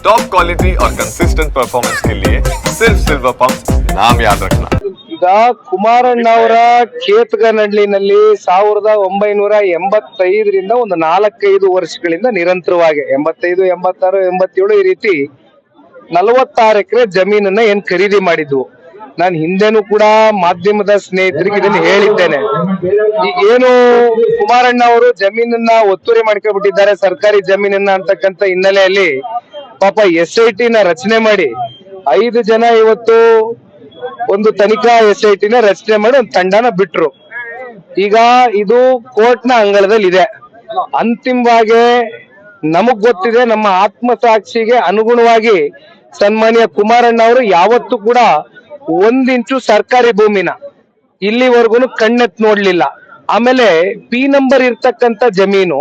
Top quality और consistent performance के लिए सिर्फ सिल्वर पंप नाम याद रखना ಈಗ ಕುಮಾರಣ್ಣ ಅವರ ಕೇತಗನಹಳ್ಳಿನಲ್ಲಿ ಸಾವಿರದ ಒಂಬೈನೂರ ಎಂಬತ್ತೈದರಿಂದ ಒಂದು ನಾಲ್ಕೈದು ವರ್ಷಗಳಿಂದ ನಿರಂತರವಾಗಿ ಎಂಬತ್ತೈದು ಎಂಬತ್ತಾರು ಎಂಬತ್ತೇಳು ಈ ರೀತಿ ನಲವತ್ತಾರು ಎಕರೆ ಜಮೀನನ್ನ ಏನ್ ಖರೀದಿ ಮಾಡಿದ್ವು ನಾನು ಹಿಂದೆನೂ ಕೂಡ ಮಾಧ್ಯಮದ ಸ್ನೇಹಿತರಿಗೆ ಇದನ್ನ ಹೇಳಿದ್ದೇನೆ ಈಗೇನು ಕುಮಾರಣ್ಣ ಅವರು ಜಮೀನನ್ನ ಒತ್ತುವರಿ ಮಾಡ್ಕೊಂಡ್ಬಿಟ್ಟಿದ್ದಾರೆ ಸರ್ಕಾರಿ ಜಮೀನನ್ನ ಅಂತಕ್ಕಂತ ಹಿನ್ನೆಲೆಯಲ್ಲಿ ಪಾಪ ಎಸ್ ಐ ಟಿ ನ ರಚನೆ ಮಾಡಿ ಐದು ಜನ ಇವತ್ತು ಒಂದು ತನಿಖಾ ಎಸ್ ಐ ಟಿನ ರಚನೆ ಮಾಡಿ ಒಂದು ತಂಡನ ಬಿಟ್ರು. ಈಗ ಇದು ಕೋರ್ಟ್ನ ಅಂಗಳದಲ್ಲಿ ಇದೆ ಅಂತಿಮವಾಗಿ ನಮಗ್ ಗೊತ್ತಿದೆ, ನಮ್ಮ ಆತ್ಮಸಾಕ್ಷಿಗೆ ಅನುಗುಣವಾಗಿ ಸನ್ಮಾನ್ಯ ಕುಮಾರಣ್ಣ ಅವರು ಯಾವತ್ತೂ ಕೂಡ ಒಂದಿಂಚು ಸರ್ಕಾರಿ ಭೂಮಿನ ಇಲ್ಲಿವರೆಗೂ ಕಣ್ಣೆತ್ ನೋಡ್ಲಿಲ್ಲ. ಆಮೇಲೆ ಪಿ ನಂಬರ್ ಇರ್ತಕ್ಕಂತ ಜಮೀನು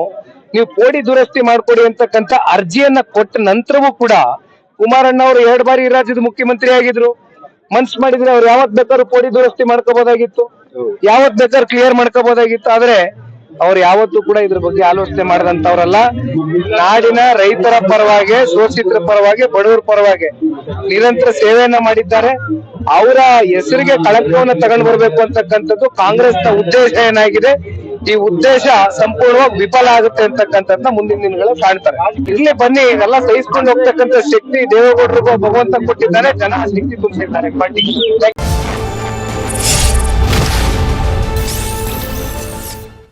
ನೀವು ಪೋಡಿ ದುರಸ್ತಿ ಮಾಡ್ಕೊಡಿ ಅಂತಕ್ಕಂಥ ಅರ್ಜಿಯನ್ನ ಕೊಟ್ಟ ನಂತರವೂ ಕೂಡ ಕುಮಾರಣ್ಣ ಅವರು ಎರಡು ಬಾರಿ ಈ ರಾಜ್ಯದ ಮುಖ್ಯಮಂತ್ರಿ ಆಗಿದ್ರು. ಮನ್ಸ್ ಮಾಡಿದ್ರೆ ಅವ್ರು ಯಾವತ್ ಬೇಕಾದ್ರು ಪೋಡಿ ದುರಸ್ತಿ ಮಾಡ್ಕೋಬಹುದಾಗಿತ್ತು ಯಾವತ್ ಬೇಕಾದ್ರು ಕ್ಲಿಯರ್ ಮಾಡ್ಕೋಬಹುದಾಗಿತ್ತು ಆದ್ರೆ ಅವ್ರು ಯಾವತ್ತೂ ಕೂಡ ಇದ್ರ ಬಗ್ಗೆ ಆಲೋಚನೆ ಮಾಡಿದಂತವ್ರಲ್ಲ ನಾಡಿನ ರೈತರ ಪರವಾಗಿ, ಶೋಷಿತರ ಪರವಾಗಿ, ಬಡವರ ಪರವಾಗಿ ನಿರಂತರ ಸೇವೆಯನ್ನ ಮಾಡಿದ್ದಾರೆ. ಅವರ ಹೆಸರಿಗೆ ಕಳಂಕವನ್ನ ತಗೊಂಡ್ ಬರ್ಬೇಕು ಅಂತಕ್ಕಂಥದ್ದು ಕಾಂಗ್ರೆಸ್ನ ಉದ್ದೇಶ ಏನಾಗಿದೆ? ಈ ಉದ್ದೇಶ ಸಂಪೂರ್ಣವಾಗಿ ವಿಫಲ ಆಗುತ್ತೆ ಅಂತಕ್ಕಂಥದ್ನ ಮುಂದಿನ ದಿನಗಳಲ್ಲಿ ಕಾಣ್ತಾರೆ. ಇಲ್ಲಿ ಬನ್ನಿ ಎಲ್ಲ ಸಹಿಸ್ಕೊಂಡು ಹೋಗ್ತಕ್ಕಂಥ ಶಕ್ತಿ ದೇವೇಗೌಡರಿಗೂ ಭಗವಂತ ಕೊಟ್ಟಿದ್ದಾರೆ, ಜನ ಶಕ್ತಿ ತುಂಬಿದ್ದಾರೆ ಪಾರ್ಟಿಗೆ